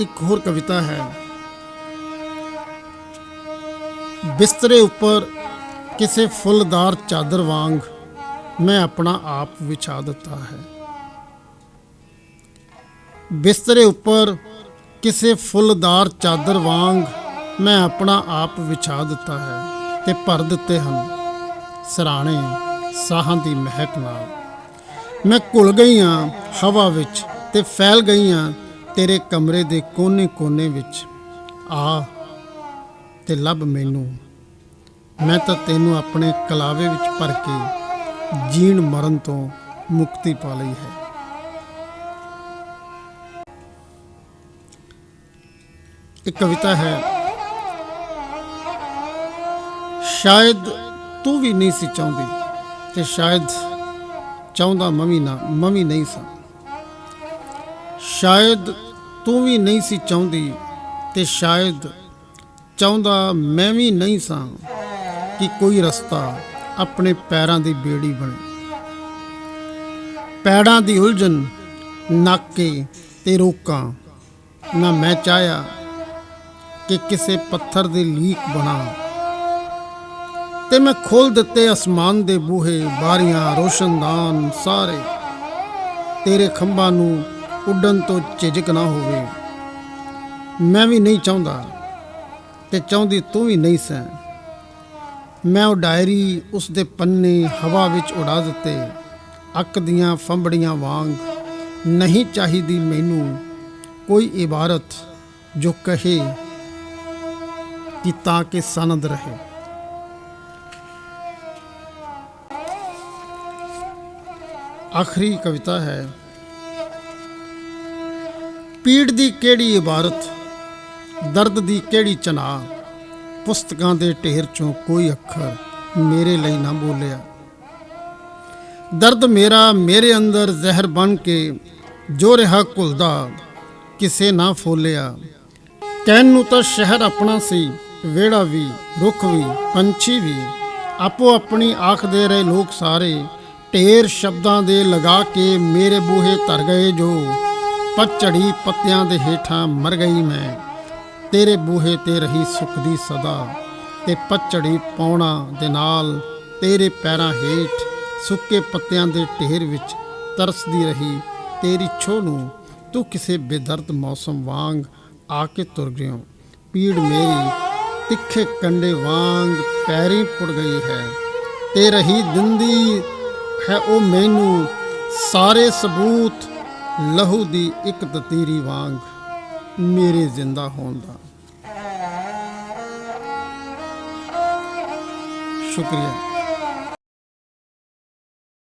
ਇੱਕ ਹੋਰ ਕਵਿਤਾ ਹੈ। ਬਿਸਤਰੇ ਉੱਪਰ ਕਿਸੇ ਫੁੱਲਦਾਰ ਚਾਦਰ ਵਾਂਗ ਮੈਂ ਆਪਣਾ ਆਪ ਵਿਛਾ ਦਿੱਤਾ ਹੈ। ਬਿਸਤਰੇ ਉੱਪਰ ਕਿਸੇ ਫੁੱਲਦਾਰ ਚਾਦਰ ਵਾਂਗ ਮੈਂ ਆਪਣਾ ਆਪ ਵਿਛਾ ਦਿੱਤਾ ਹੈ ਤੇ ਭਰ ਦਿੱਤੇ ਹਨ ਸਰਾਣੇ ਸਾਹਾਂ ਦੀ ਮਹਿਕ ਨਾਲ। ਮੈਂ ਘੁਲ ਗਈ ਹਾਂ ਹਵਾ ਵਿੱਚ ਤੇ ਫੈਲ ਗਈ ਹਾਂ ਤੇਰੇ ਕਮਰੇ ਦੇ ਕੋਨੇ-ਕੋਨੇ ਵਿੱਚ ਆ ਤੇ ਲੱਭ ਮੈਨੂੰ। ਮੈਂ ਤਾਂ ਤੈਨੂੰ ਆਪਣੇ ਕਲਾਵੇ ਵਿੱਚ ਭਰ ਕੇ ਜੀਣ ਮਰਨ ਤੋਂ ਮੁਕਤੀ ਪਾ ਲਈ ਹੈ। ਇੱਕ ਕਵਿਤਾ ਹੈ, ਸ਼ਾਇਦ ਤੂੰ ਵੀ ਨਹੀਂ ਸੀ ਚਾਹੁੰਦੀ ਤੇ ਸ਼ਾਇਦ ਚਾਹੁੰਦਾ ਮਮੀ ਨਾ ਮਮੀ ਨਹੀਂ ਸਾਂ। ਸ਼ਾਇਦ ਤੂੰ ਵੀ ਨਹੀਂ ਸੀ ਚਾਹੁੰਦੀ ਤੇ ਸ਼ਾਇਦ ਚਾਹੁੰਦਾ ਮੈਂ ਵੀ ਨਹੀਂ ਸਾਂ ਕਿ ਕੋਈ ਰਸਤਾ ਆਪਣੇ ਪੈਰਾਂ ਦੀ ਬੇੜੀ ਬਣੇ। ਪੈੜਾਂ ਦੀ ਉਲਝਣ, ਨਾਕੇ ਤੇ ਰੋਕਾਂ। ਨਾ ਮੈਂ ਚਾਹਿਆ ਕਿ ਕਿਸੇ ਪੱਥਰ ਦੀ ਲੀਕ ਬਣਾ। ਤੇ ਮੈਂ ਖੋਲ ਦਿੱਤੇ ਅਸਮਾਨ ਦੇ ਬੂਹੇ, ਬਾਰੀਆਂ, ਰੋਸ਼ਨਦਾਨ ਸਾਰੇ। ਤੇਰੇ ਖੰਭਾਂ ਨੂੰ ਉੱਡਣ ਤੋਂ ਝਿਜਕ ਨਾ ਹੋਵੇ। ਮੈਂ ਵੀ ਨਹੀਂ ਚਾਹੁੰਦਾ ਤੇ ਚਾਹੁੰਦੀ ਤੂੰ ਵੀ ਨਹੀਂ ਸੈਂ। ਮੈਂ ਉਹ ਡਾਇਰੀ ਉਸ ਦੇ ਪੰਨੇ ਹਵਾ ਵਿੱਚ ਉਡਾ ਦਿੱਤੇ। ਅੱਕ ਦੀਆਂ ਫੰਬੜੀਆਂ ਵਾਂਗ ਨਹੀਂ ਚਾਹੀਦੀ ਮੈਨੂੰ ਕੋਈ ਇਬਾਰਤ ਜੋ ਕਹੇ ਕਿ ਤਾਂ ਕਿ ਸਨਦ ਰਹੇ। ਆਖਰੀ ਕਵਿਤਾ ਹੈ ਪੀੜ ਦੀ ਕਿਹੜੀ ਇਬਾਰਤ, ਦਰਦ ਦੀ ਕਿਹੜੀ ਚਨਾ, ਪੁਸਤਕਾਂ ਦੇ ਢੇਰ ਚੋਂ ਕੋਈ ਅੱਖਰ ਮੇਰੇ ਲਈ ਨਾ ਬੋਲਿਆ। ਦਰਦ ਮੇਰਾ ਮੇਰੇ ਅੰਦਰ ਜ਼ਹਿਰ ਬਣ ਕੇ ਜੋ ਰਿਹਾ ਘੁਲਦਾ, ਕਿਸੇ ਨਾ ਫੋਲਿਆ। ਕਹਿਣ ਨੂੰ ਤਾਂ ਸ਼ਹਿਰ ਆਪਣਾ ਸੀ, ਵਿਹੜਾ ਵੀ, ਰੁੱਖ ਵੀ, ਪੰਛੀ ਵੀ, ਆਪੋ ਆਪਣੀ ਆਖਦੇ ਰਹੇ ਲੋਕ ਸਾਰੇ, ਢੇਰ ਸ਼ਬਦਾਂ ਦੇ ਲਗਾ ਕੇ ਮੇਰੇ ਬੂਹੇ ਧਰ ਗਏ ਜੋ ਪੱਚੜੀ ਪੱਤਿਆਂ ਦੇ ਹੇਠਾਂ ਮਰ ਗਈ ਮੈਂ। ਤੇਰੇ ਬੂਹੇ ਤੇ ਰਹੀ ਸੁਖ ਦੀ ਸਦਾ, ਤੇ ਪੱਚੜੀ ਪੌਣਾ ਦੇ ਨਾਲ ਤੇਰੇ ਪੈਰਾਂ ਹੇਠ ਸੁੱਕੇ ਪੱਤਿਆਂ ਦੇ ਢੇਰ ਵਿੱਚ ਤਰਸਦੀ ਰਹੀ। ਤੇਰੀ ਛੋ ਨੂੰ ਤੂੰ ਕਿਸੇ ਬੇਦਰਦ ਮੌਸਮ ਵਾਂਗ ਆ ਕੇ ਤੁਰ ਗਿਓ। ਪੀੜ ਮੇਰੀ ਤਿੱਖੇ ਕੰਡੇ ਵਾਂਗ ਪੈਰੀ ਪੁੜ ਗਈ ਹੈ। ਤੇ ਰਹੀ ਦਿੰਦੀ ਹੈ ਉਹ ਮੈਨੂੰ। ਸਾਰੇ ਸਬੂਤ ਲਹੂ ਦੀ ਇੱਕ ਤਤੀਰੀ ਵਾਂਗ ਮੇਰੇ ਜ਼ਿੰਦਾ ਹੋਣ ਦਾ। ਸ਼ੁਕਰੀਆ।